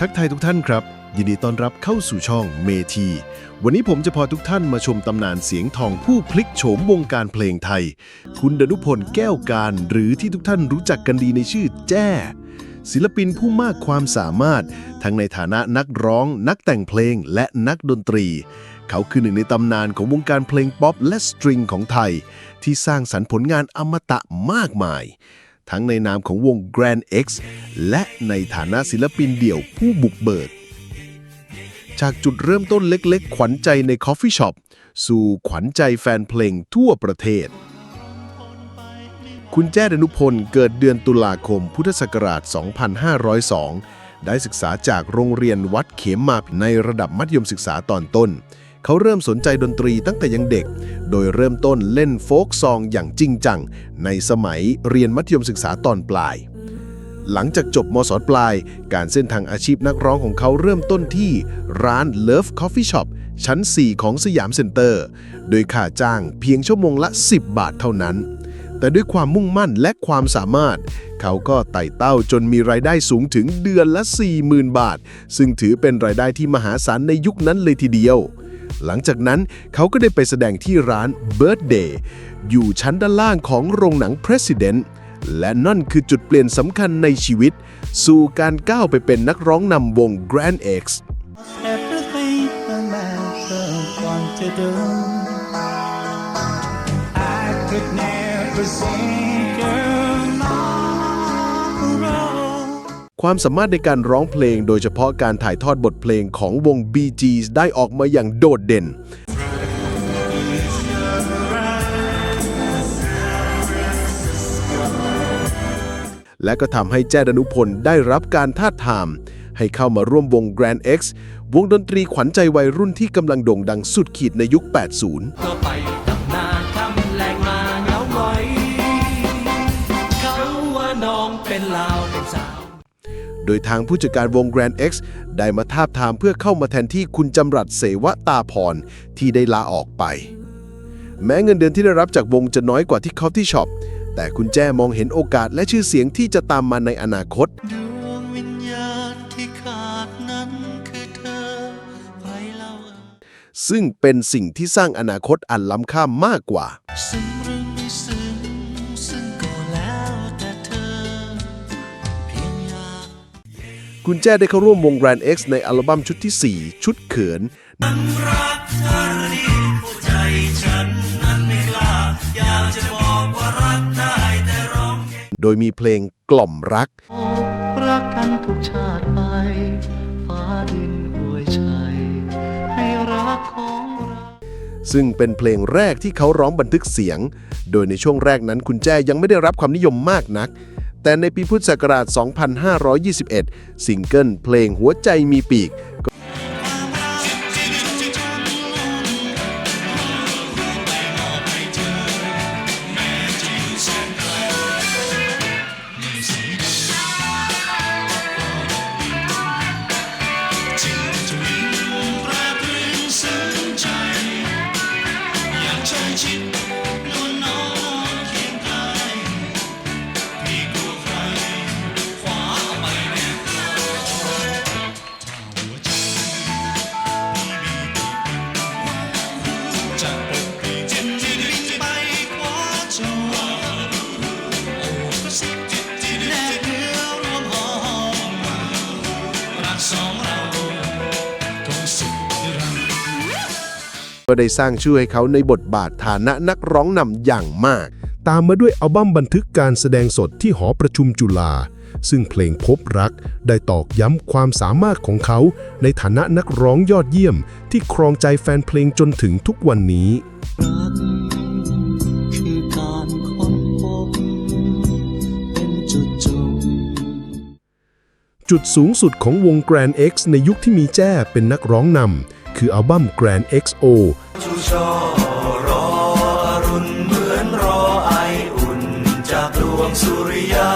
ทักทายทุกท่านครับ ยินดีต้อนรับเข้าสู่ช่องเมที วันนี้ผมจะพาทุกท่านมาชมตำนานเสียงทองผู้พลิกโฉมวงการเพลงไทย คุณดนุพลแก้วการ หรือที่ทุกท่านรู้จักกันดีในชื่อแจ้ ศิลปินผู้มากความสามารถ ทั้งในฐานะนักร้อง นักแต่งเพลงและนักดนตรี เขาคือหนึ่งในตำนานของวงการเพลงป๊อปและสตริงของไทย ที่สร้างสรรค์ผลงานอมตะมากมาย ทั้งในนามของวง Grand X และในฐานะศิลปินเดี่ยวผู้บุกเบิก จากจุดเริ่มต้นเล็กๆ ขวัญใจในคอฟฟี่ช็อปสู่ขวัญใจแฟนเพลงทั่วประเทศ คุณแจ้ดนุพลเกิดเดือนตุลาคมพุทธศักราช 2502 ได้ศึกษาจากโรงเรียนวัดเขมมาในระดับมัธยมศึกษาตอนต้น เขาเริ่มสนใจดนตรีตั้งแต่ยังเด็ก โดยเริ่มต้นเล่นโฟกซองอย่างจริงจัง ในสมัยเรียนมัธยมศึกษาตอนปลาย หลังจากจบมศปลาย การเส้นทางอาชีพนักร้องของเขาเริ่มต้นที่ร้าน Love Coffee Shop ชั้น 4 ของสยามเซ็นเตอร์ โดยค่าจ้างเพียงชั่วโมงละ 10 บาทเท่านั้น แต่ด้วยความมุ่งมั่นและความสามารถ เขาก็ไต่เต้าจนมีรายได้สูงถึงเดือนละ 40,000 บาท ซึ่งถือเป็นรายได้ที่มหาศาลในยุคนั้นเลยทีเดียว หลังจากนั้นเขาก็ได้ไปแสดงที่ร้าน Birthday อยู่ชั้นด้านล่างของโรงหนัง President และนั่นคือจุดเปลี่ยนสำคัญในชีวิต สู่การก้าวไปเป็นนักร้องนำวง Grand X I could never sing ความสามารถในการร้องเพลงโดยเฉพาะการถ่ายทอดบทเพลงของวง BGs ได้ออกมาอย่างโดดเด่น และก็ทำให้แจ้ดนุพลได้รับการทาทาม ให้เข้ามาร่วมวง Grand X วงดนตรีขวัญใจวัยรุ่นที่กำลังโด่งดังสุดขีดในยุค 80 โดยทางผู้จัดการวง Grand X ได้มาทาบทามเพื่อเข้ามาแทนที่คุณจำรัดเสวตาพรที่ได้ลาออกไป แม้เงินเดือนที่ได้รับจากวงจะน้อยกว่าที่ Coffee Shop แต่คุณแจ้มองเห็นโอกาสและชื่อเสียงที่จะตามมาในอนาคตดวงวิญญาณที่ขาดนั้นคือเธอใครเล่าเอ่ยซึ่งเป็นสิ่งที่สร้างอนาคตอันล้ำค่ามากกว่า คุณแจ้ได้เข้าร่วมวง Grand X ในอัลบั้มชุดที่ 4 ชุดเขิน โดยมีเพลงกล่อมรัก รักกันทุกชาติไปฟ้าดินอวยชัยให้รักของเราซึ่งเป็นเพลงแรกที่เขาร้องบันทึกเสียง โดยในช่วงแรกนั้นคุณแจ้ยังไม่ได้รับความนิยมมากนัก แต่ในปีพุทธศักราช 2521 ซิงเกิลเพลงหัวใจมีปีก ก็ได้สร้างชื่อให้เขาในบทบาทฐานะนักร้องนำอย่างมาก ตามมาด้วยอัลบั้มบันทึกการแสดงสดที่หอประชุมจุฬาซึ่งเพลงพบรักได้ตอกย้ำความสามารถของเขาในฐานะนักร้องยอดเยี่ยม ที่ครองใจแฟนเพลงจนถึงทุกวันนี้จุดจบจุดสูงสุดของวง Grand X ในยุคที่มีแจ้เป็นนักร้องนำคืออัลบั้ม Grand XO ชูช่อรออรุณเหมือนรอไออุ่น จากดวงสุริยา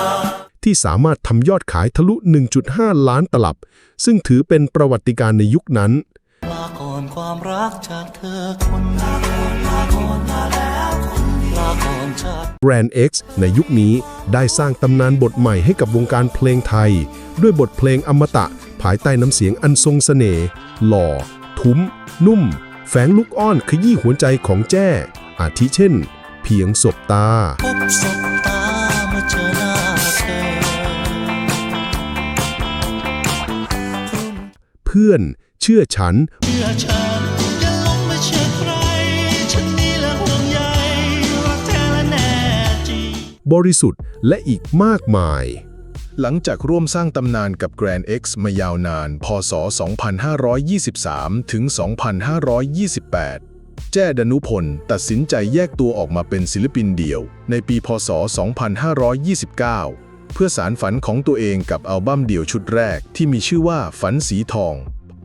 ที่สามารถทำยอดขายทะลุ 1.5 ล้านตลับ ซึ่งถือเป็นประวัติการณ์ในยุคนั้น ลาก่อนความรักจากเธอคนเดียวลาก่อนมาแล้วคนเดียวลาก่อนจาก Grand X ในยุคนี้ได้สร้างตำนานบทใหม่ให้กับวงการเพลงไทย ด้วยบทเพลงอมตะ ภายใต้น้ำเสียงอันทรงเสน่ห์หล่อ ทุ้ม นุ่ม แฝงลูกอ้อนขยี้หัวใจของแจ้ อาทิเช่น เพียงศบตา เพื่อนเชื่อฉัน บริสุทธิ์และอีกมากมาย หลังจากร่วมสร้างตำนานกับ Grand X มายาวนาน พศ 2523 ถึง 2528 แจ้ดนุพลตัดสินใจแยกตัวออกมาเป็นศิลปินเดี่ยว ในปี พศ 2529 เพื่อสารฝันของตัวเองกับอัลบั้มเดี่ยวชุดแรกที่มีชื่อว่าฝันสีทอง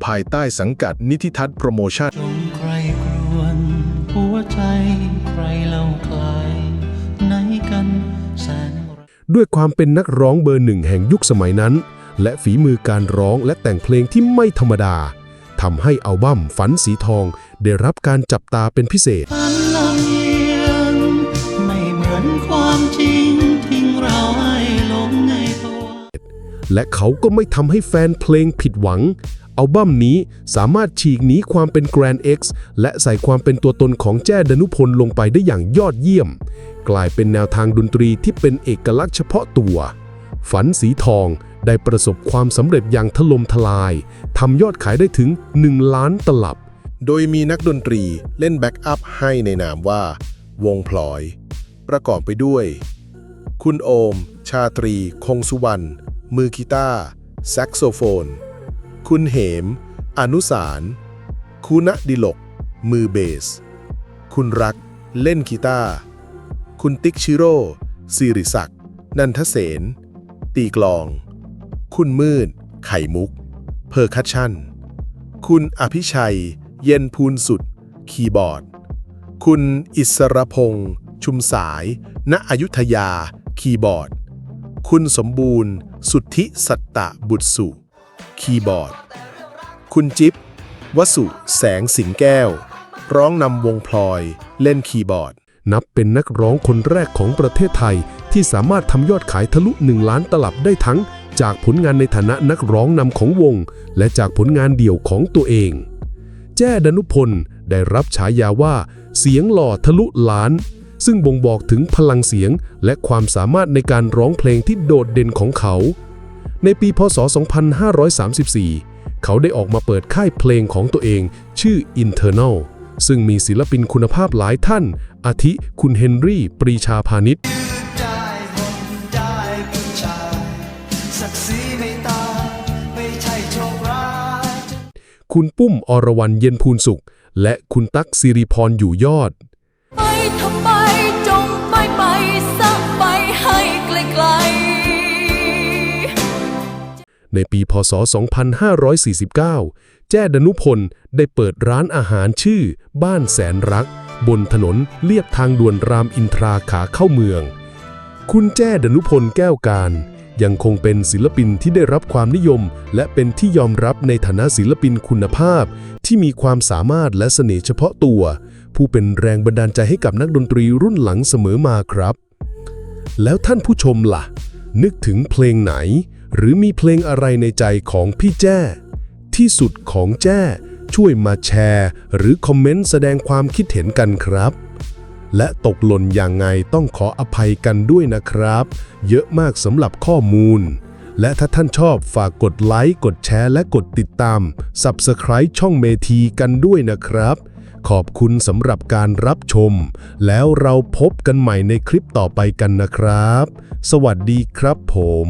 ภายใต้สังกัดนิติทัศน์โปรโมชั่นใครกรวนหัวใจใครเล่าใครไหนกันแสน ด้วยความเป็นนักร้องเบอร์หนึ่งแห่งยุคสมัยนั้น และฝีมือการร้องและแต่งเพลงที่ไม่ธรรมดาทำให้อัลบั้มฝันสีทองได้รับการจับตาเป็นพิเศษ และเขาก็ไม่ทำให้แฟนเพลงผิดหวัง อัลบั้มนี้สามารถฉีกหนีความเป็น Grand X และใส่ความเป็นตัวตนของแจ้ดนุพลลงไปได้อย่างยอดเยี่ยม กลายเป็นแนวทางดนตรีที่เป็นเอกลักษณ์เฉพาะตัว ฝันสีทองได้ประสบความสำเร็จอย่างถล่มทลายทำยอดขายได้ถึง 1 ล้านตลับ โดยมีนักดนตรีเล่นแบ็กอัพให้ในนามว่า วงพลอย ประกอบไปด้วย คุณโอม ชาตรี คงสุวรรณ มือกีตาร์แซกโซโฟน คุณเหม อนุสาร คุณดิลก มือเบส คุณรัก เล่นกีตาร์ คุณติ๊กชิโร่สิริศักดิ์ นันทเสน ตีกลอง คุณมืด ไข่มุก เพอร์คัชชั่น คุณอภิชัย เย็นพูนสุด คีย์บอร์ด คุณอิสรพงษ์ ชุมสาย ณ อยุธยา คีย์บอร์ด คุณสมบูรณ์ สุทธิสัตตะบุตรสุคีย์บอร์ด คุณจิ๊บวสุแสงสิงแก้ว ร้องนำวงพลอย เล่นคีย์บอร์ด นับเป็นนักร้องคนแรกของประเทศไทย ที่สามารถทำยอดขายทะลุ 1 ล้านตลับได้ทั้ง จากผลงานในฐานะนักร้องนำของวง และจากผลงานเดี่ยวของตัวเอง แจ้ดนุพลได้รับฉายาว่า เสียงหล่อทะลุล้าน ซึ่งบ่งบอกถึงพลังเสียงและความสามารถในการร้องเพลงที่โดดเด่นของเขา ในปีพศ 2534 เขาได้ออกมาเปิดค่ายเพลงของตัวเองชื่อ Internal ซึ่งมีศิลปินคุณภาพหลายท่าน อาทิคุณเฮนรี่ ปรีชาพาณิชย์ได้คนได้ผู้ชายศักดิ์ศรีไม่ตายไม่ใช่โชคร้ายคุณปุ้มอรวรรณเย็นพูนสุข และคุณตั๊กสิริพรอยู่ยอด ในปีพศ 2549 แจ้ดนุพลได้เปิดร้านอาหารชื่อ บ้านแสนรัก บนถนนเลียบทางด่วนรามอินทราขาเข้าเมือง คุณแจ้ดนุพลแก้วการ ยังคงเป็นศิลปินที่ได้รับความนิยม และเป็นที่ยอมรับในฐานะศิลปินคุณภาพ ที่มีความสามารถและเสน่ห์เฉพาะตัว ผู้เป็นแรงบันดาลใจให้กับนักดนตรีรุ่นหลังเสมอมาครับ แล้วท่านผู้ชมล่ะ นึกถึงเพลงไหน หรือมีเพลงอะไรในใจของพี่แจ้ ที่สุดของแจ้ช่วยมาแชร์ หรือคอมเมนต์แสดงความคิดเห็นกันครับ และตกหล่นอย่างไงต้องขออภัยกันด้วยนะครับ เยอะมากสำหรับข้อมูล และถ้าท่านชอบฝากกดไลค์กดแชร์และกดติดตาม Subscribe ช่องเมทีกันด้วยนะครับ ขอบคุณสำหรับการรับชม แล้วเราพบกันใหม่ในคลิปต่อไปกันนะครับ สวัสดีครับผม